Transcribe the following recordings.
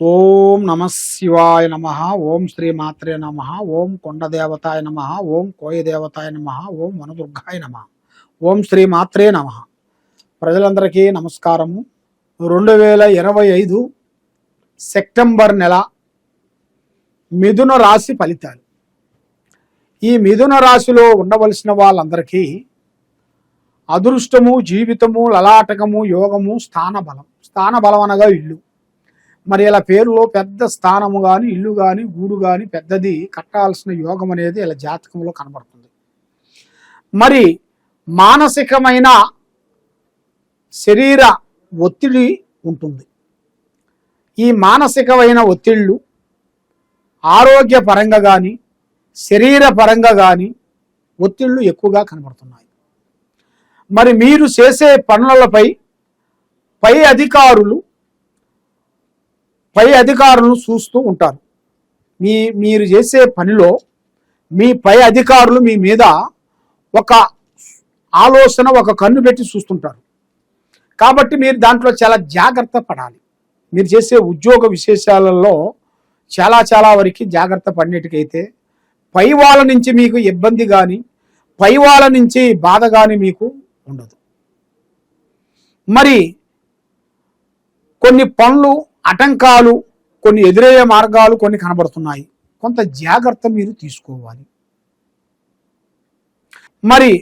ఓం నమ శివాయ నమ ఓం శ్రీ మాత్రే నమ ఓం కొండదేవతాయ నమ ఓం కోయదేవతాయ నమ ఓం వనదుర్గాయ నమ ఓం శ్రీ మాత్రే నమ. ప్రజలందరికీ నమస్కారము. రెండు వేల ఇరవై ఐదు సెప్టెంబర్ నెల మిథున రాశి ఫలితాలు. ఈ మిథున రాశిలో ఉండవలసిన వాళ్ళందరికీ అదృష్టము జీవితము లలాటకము యోగము స్థాన బలం స్థాన అనగా ఇల్లు. మరి ఇలా పేరులో పెద్ద స్థానము కానీ ఇల్లు కానీ గూడు కానీ పెద్దది కట్టాల్సిన యోగం అనేది ఇలా జాతకంలో కనబడుతుంది. మరి మానసికమైన శరీర ఒత్తిడి ఉంటుంది. ఈ మానసికమైన ఒత్తిళ్ళు ఆరోగ్యపరంగా కానీ శరీర పరంగా కానీ ఒత్తిళ్ళు ఎక్కువగా కనబడుతున్నాయి. మరి మీరు చేసే పనులపై పై అధికారులు పై అధికారులను చూస్తూ ఉంటారు. మీ మీరు చేసే పనిలో మీ పై అధికారులు మీ మీద ఒక ఆలోచన ఒక కన్ను పెట్టి చూస్తుంటారు. కాబట్టి మీరు దాంట్లో చాలా జాగ్రత్త పడాలి. మీరు చేసే ఉద్యోగ విశేషాలలో చాలా చాలా వరకు జాగ్రత్త పడినట్టుకైతే పై వాళ్ళ నుంచి మీకు ఇబ్బంది కానీ పై వాళ్ళ నుంచి బాధ కానీ మీకు ఉండదు. మరి కొన్ని పనులు ఆటంకాలు కొన్ని ఎదురయ్యే మార్గాలు కొన్ని కనబడుతున్నాయి. కొంత జాగ్రత్త మీరు తీసుకోవాలి. మరి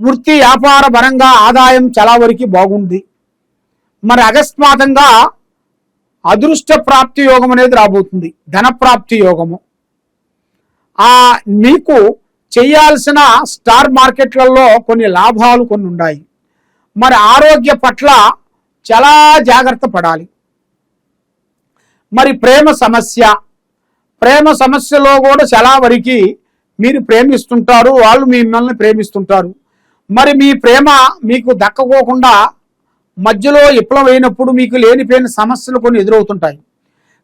వృత్తి వ్యాపార పరంగా ఆదాయం చాలా వరకు బాగుంది. మరి అకస్మాత్తంగా అదృష్ట ప్రాప్తి యోగం అనేది రాబోతుంది. ధనప్రాప్తి యోగము. ఆ మీకు చేయాల్సిన స్టార్ మార్కెట్లలో కొన్ని లాభాలు కొన్ని ఉన్నాయి మరి ఆరోగ్య పట్ల చాలా జాగ్రత్త పడాలి. మరి ప్రేమ సమస్య. ప్రేమ సమస్యలో కూడా చాలా వరకు మీరు ప్రేమిస్తుంటారు వాళ్ళు మిమ్మల్ని ప్రేమిస్తుంటారు. మరి మీ ప్రేమ మీకు దక్కకోకుండా మధ్యలో విప్లవైనప్పుడు మీకు లేనిపోయిన సమస్యలు కొన్ని ఎదురవుతుంటాయి.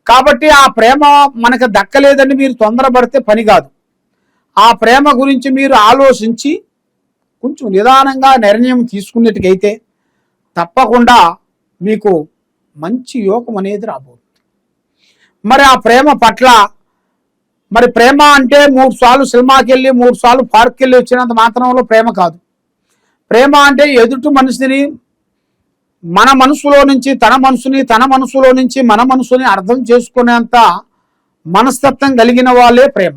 కాబట్టి ఆ ప్రేమ మనకు దక్కలేదని మీరు తొందరపడితే పని కాదు. ఆ ప్రేమ గురించి మీరు ఆలోచించి కొంచెం నిదానంగా నిర్ణయం తీసుకున్నట్టుకైతే తప్పకుండా మీకు మంచి యోగం అనేది రాబోతుంది. మరి ఆ ప్రేమ పట్ల మరి ప్రేమ అంటే మూడు సార్లు సినిమాకి వెళ్ళి మూడు సార్లు పార్క్కి వెళ్ళి వచ్చినంత మాత్రంలో ప్రేమ కాదు. ప్రేమ అంటే ఎదుటి మనిషిని మన మనసులో నుంచి తన మనసుని తన మనసులో నుంచి మన మనసుని అర్థం చేసుకునేంత మనస్తత్వం కలిగిన వాళ్ళే ప్రేమ.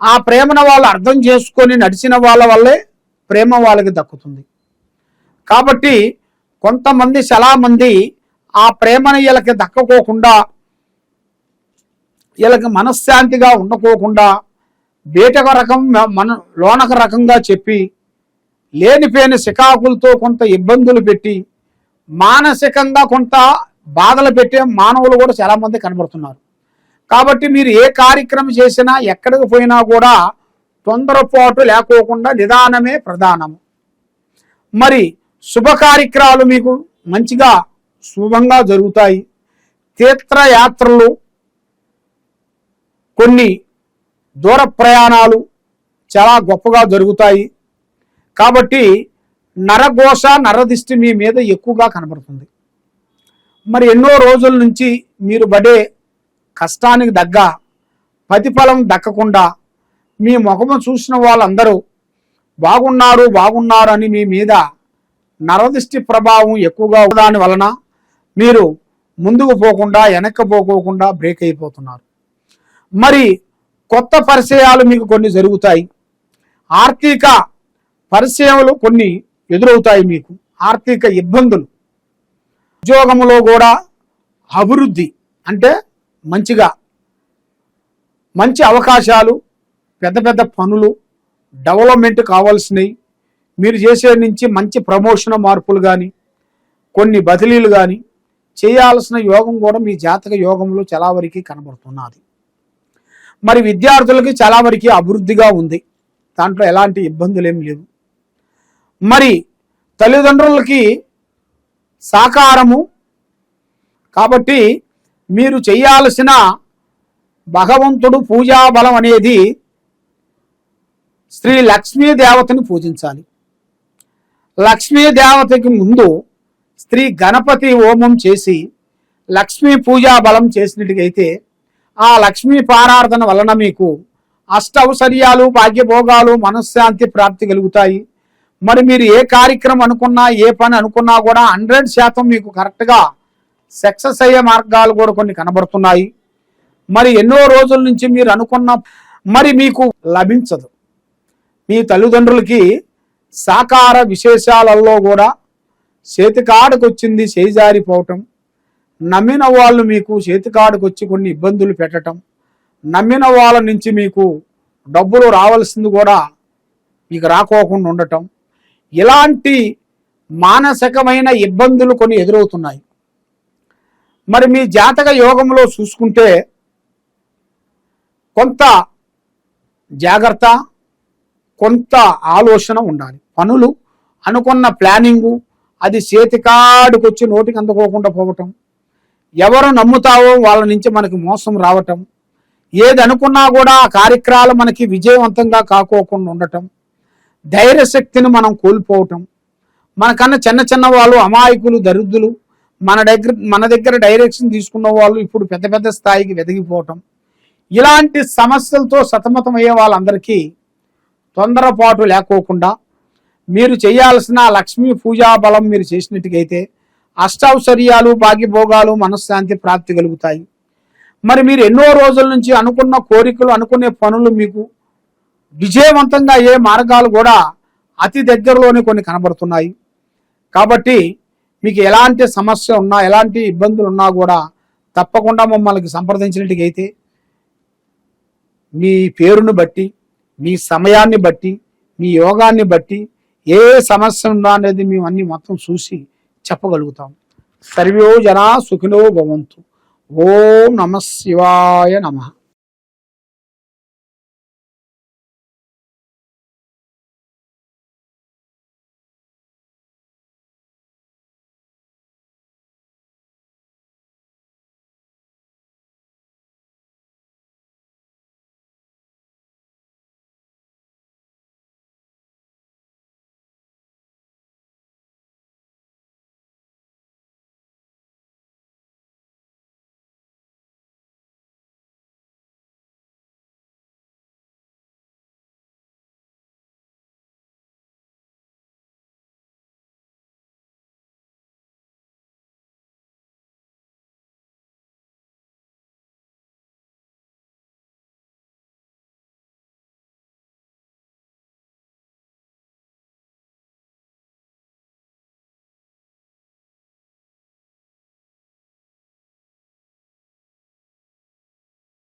ఆ ప్రేమను వాళ్ళు అర్థం చేసుకొని నడిచిన వాళ్ళ వల్లే ప్రేమ వాళ్ళకి దక్కుతుంది. కాబట్టి కొంతమంది చాలామంది ఆ ప్రేమను వీళ్ళకి దక్కకోకుండా వీళ్ళకి మనశ్శాంతిగా ఉండకోకుండా బయటకు రకం మన లోనక రకంగా చెప్పి లేనిపోయిన శికాకులతో కొంత ఇబ్బందులు పెట్టి మానసికంగా కొంత బాధలు పెట్టే మానవులు కూడా చాలామంది కనబడుతున్నారు. కాబట్టి మీరు ఏ కార్యక్రమం చేసినా ఎక్కడికి పోయినా కూడా తొందరపాటు లేకోకుండా నిదానమే ప్రధానము. మరి శుభ కార్యక్రమాలు మీకు మంచిగా శుభంగా జరుగుతాయి. తీర్థయాత్రలు కొన్ని దూర ప్రయాణాలు చాలా గొప్పగా జరుగుతాయి. కాబట్టి నరఘోష నరదిష్టి మీ మీద ఎక్కువగా కనబడుతుంది. మరి ఎన్నో రోజుల నుంచి మీరు పడే కష్టానికి దగ్గ ప్రతిఫలం దక్కకుండా మీ ముఖము చూసిన వాళ్ళందరూ బాగున్నారు బాగున్నారు అని మీ మీద నరదిష్టి ప్రభావం ఎక్కువగా దాని వలన మీరు ముందుకు పోకుండా వెనక్కి పోకోకుండా బ్రేక్ అయిపోతున్నారు. మరి కొత్త పరిచయాలు మీకు కొన్ని జరుగుతాయి. ఆర్థిక పరిచయములు కొన్ని ఎదురవుతాయి మీకు. ఆర్థిక ఇబ్బందులు. ఉద్యోగంలో కూడా అభివృద్ధి అంటే మంచిగా మంచి అవకాశాలు పెద్ద పెద్ద పనులు డెవలప్మెంట్ కావాల్సినవి మీరు చేసే నుంచి మంచి ప్రమోషన్ మార్పులు కానీ కొన్ని బదిలీలు కానీ చేయాల్సిన యోగం కూడా మీ జాతక యోగంలో చాలా వరకు కనబడుతున్నది. మరి విద్యార్థులకి చాలా వరకు అభివృద్ధిగా ఉంది. దాంట్లో ఎలాంటి ఇబ్బందులు ఏం లేవు. మరి తల్లిదండ్రులకి సాకారము. కాబట్టి మీరు చేయాల్సిన భగవంతుడు పూజా బలం అనేది శ్రీ లక్ష్మీ దేవతని పూజించాలి. లక్ష్మీ దేవతకి ముందు స్త్రీ గణపతి హోమం చేసి లక్ష్మీ పూజా బలం చేసినట్టుగైతే ఆ లక్ష్మీ పారార్థన వలన మీకు అష్టౌసర్యాలు భాగ్యభోగాలు మనశ్శాంతి ప్రాప్తి కలుగుతాయి. మరి మీరు ఏ కార్యక్రమం అనుకున్నా ఏ పని అనుకున్నా కూడా హండ్రెడ్ శాతం మీకు కరెక్ట్గా సక్సెస్ అయ్యే మార్గాలు కూడా కొన్ని కనబడుతున్నాయి. మరి ఎన్నో రోజుల నుంచి మీరు అనుకున్న మరి మీకు లభించదు. మీ తల్లిదండ్రులకి సాకార విశేషాలలో కూడా చేతికాడకు వచ్చింది చేజారిపోవటం. నమ్మిన వాళ్ళు మీకు చేతికాడుకు వచ్చి కొన్ని ఇబ్బందులు పెట్టటం నమ్మిన వాళ్ళ నుంచి మీకు డబ్బులు రావాల్సింది కూడా మీకు రాకోకుండా ఉండటం ఇలాంటి మానసికమైన ఇబ్బందులు కొన్ని ఎదురవుతున్నాయి. మరి మీ జాతక యోగంలో చూసుకుంటే కొంత జాగ్రత్త కొంత ఆలోచన ఉండాలి. పనులు అనుకున్న ప్లానింగు అది చేతికాడుకొచ్చి నోటికి అందుకోకుండా పోవటం ఎవరు నమ్ముతావో వాళ్ళ నుంచి మనకి మోసం రావటం. ఏది అనుకున్నా కూడా ఆ కార్యక్రమాలు మనకి విజయవంతంగా కాకోకుండా ఉండటం. ధైర్యశక్తిని మనం కోల్పోవటం. మనకన్నా చిన్న చిన్న వాళ్ళు అమాయకులు దరిద్రులు మన దగ్గర మన దగ్గర డైరెక్షన్ తీసుకున్న వాళ్ళు ఇప్పుడు పెద్ద పెద్ద స్థాయికి వెదిగిపోవటం. ఇలాంటి సమస్యలతో సతమతం అయ్యే వాళ్ళందరికీ తొందరపాటు లేకోకుండా మీరు చేయాల్సిన లక్ష్మీ పూజా బలం మీరు చేసినట్టుగైతే అష్టౌశ్వర్యాలు భాగ్యభోగాలు మనశ్శాంతి ప్రాప్తి కలుగుతాయి. మరి మీరు ఎన్నో రోజుల నుంచి అనుకున్న కోరికలు అనుకునే పనులు మీకు విజయవంతంగా ఏ మార్గాలు కూడా అతి దగ్గరలోనే కొన్ని కనబడుతున్నాయి. కాబట్టి మీకు ఎలాంటి సమస్య ఉన్నా ఎలాంటి ఇబ్బందులు ఉన్నా కూడా తప్పకుండా మమ్మల్ని సంప్రదించినట్టుగైతే మీ పేరును బట్టి మీ సమయాన్ని బట్టి మీ యోగాన్ని బట్టి ఏ సమస్య ఉందా అనేది మేము అన్ని మొత్తం చూసి చెప్పగలుగుతాం. సర్వో జనా సుఖినో భవంతు. ఓం నమ శివాయ నమః.